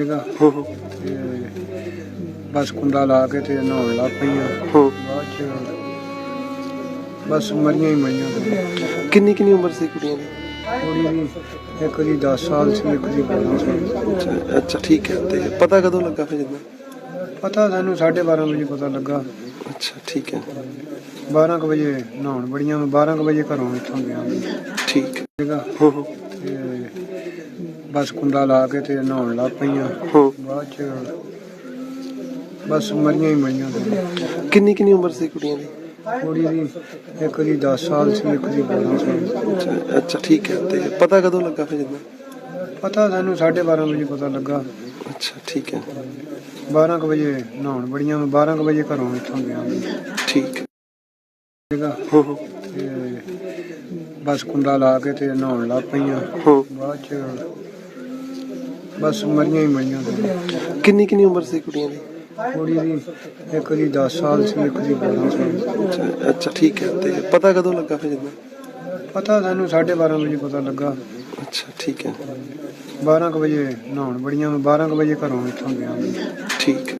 ਸੀਗਾ। ਹੂੰ ਹੂੰ ਤੇ ਬਸ ਕੁੰਡਾ ਲਾ ਕੇ ਤੇ ਨਹਾਉਣ ਲੱਗ ਬਾਅਦ ਚ ਬਸ ਮਰੀਆਂ ਹੀ ਮਰੀਆਂ। ਕਿੰਨੀ ਕਿੰਨੀ ਉਮਰ ਸੀ ਕੁੜੀਆਂ ਦੀ? ਕੁੜੀ ਦੀ ਇੱਕ ਦੀ 10 ਸਾਲ ਸੀ ਇੱਕ ਦੀ 12 ਸਾਲ ਅੱਛਾ ਅੱਛਾ ਠੀਕ ਹੈ। ਤੇ ਪਤਾ ਕਦੋਂ ਲੱਗਾ ਫਿਰ ਜਦੋਂ? ਪਤਾ ਸਾਨੂੰ 12:30 ਵਜੇ ਪਤਾ ਲੱਗਾ। ਅੱਛਾ ਠੀਕ ਹੈ। 12 ਕੁ ਵਜੇ ਨਹਾਉਣ ਬੜੀਆਂ ਮੈਂ 12 ਕੁ ਵਜੇ ਘਰੋਂ ਇੱਥੋਂ ਗਿਆ। ਠੀਕ। ਹੈ ਸੀਗਾ। ਹੂੰ ਹੂੰ। ਤੇ ਬਸ ਕੁੰਡਾ ਲਾ ਕੇ ਤੇ ਨਹਾਉਣ ਲੱਗ ਪਈਆਂ ਹੂੰ। ਬਾਅਦ ਚ ਬਸ ਮਰੀਆਂ ਹੀ ਮਰੀਆਂ ਕਿੰਨੀ ਕਿੰਨੀ ਉਮਰ ਸੀ ਕੁੜੀਆਂ ਦੀ? ਕੁੜੀ ਦੀ ਇੱਕ ਦੀ 10 ਸਾਲ ਸੀ ਇੱਕ ਦੀ 12 ਸਾਲ ਅੱਛਾ ਅੱਛਾ ਠੀਕ ਹੈ। ਤੇ ਪਤਾ ਕਦੋਂ ਲੱਗਾ ਫਿਰ ਜਦੋਂ ਪਤਾ ਸਾਨੂੰ 12:30 ਵਜੇ ਪਤਾ ਲੱਗਾ। ਅੱਛਾ ਠੀਕ ਹੈ। 12 ਕੁ ਵਜੇ ਨਹਾਉਣ ਬੜੀਆਂ ਮੈਂ 12 ਕੁ ਵਜੇ ਘਰੋਂ ਇੱਥੋਂ ਗਿਆ। ਠੀਕ। ਹੈ ਸੀਗਾ ਹੂੰ ਹੂੰ। ਤੇ ਬਸ ਕੁੰਡਾ ਲਾ ਕੇ ਤੇ ਨਹਾਉਣ ਲੱਗ ਪਈਆਂ ਹੂੰ। ਬਾਅਦ ਚ ਬਸ ਮਰੀਆਂ ਹੀ ਮਰੀਆਂ ਕਿੰਨੀ ਕਿੰਨੀ ਉਮਰ ਸੀ ਕੁੜੀਆਂ ਦੀ? ਕੁੜੀ ਦੀ ਇੱਕ ਦੀ 10 ਸਾਲ ਸੀ ਇੱਕ ਦੀ 12 ਸਾਲ। ਅੱਛਾ ਅੱਛਾ ਠੀਕ ਹੈ ਤੇ ਪਤਾ ਕਦੋਂ ਲੱਗਾ ਫਿਰ ਜਦੋਂ? ਪਤਾ ਸਾਨੂੰ 12:30 ਵਜੇ ਪਤਾ ਲੱਗਾ। ਅੱਛਾ ਠੀਕ ਹੈ। 12 ਕੁ ਵਜੇ ਨਹਾਉਣ ਬੜੀਆਂ ਮੈਂ 12 ਕੁ ਵਜੇ ਘਰੋਂ ਇੱਥੋਂ ਗਿਆ। ਠੀਕ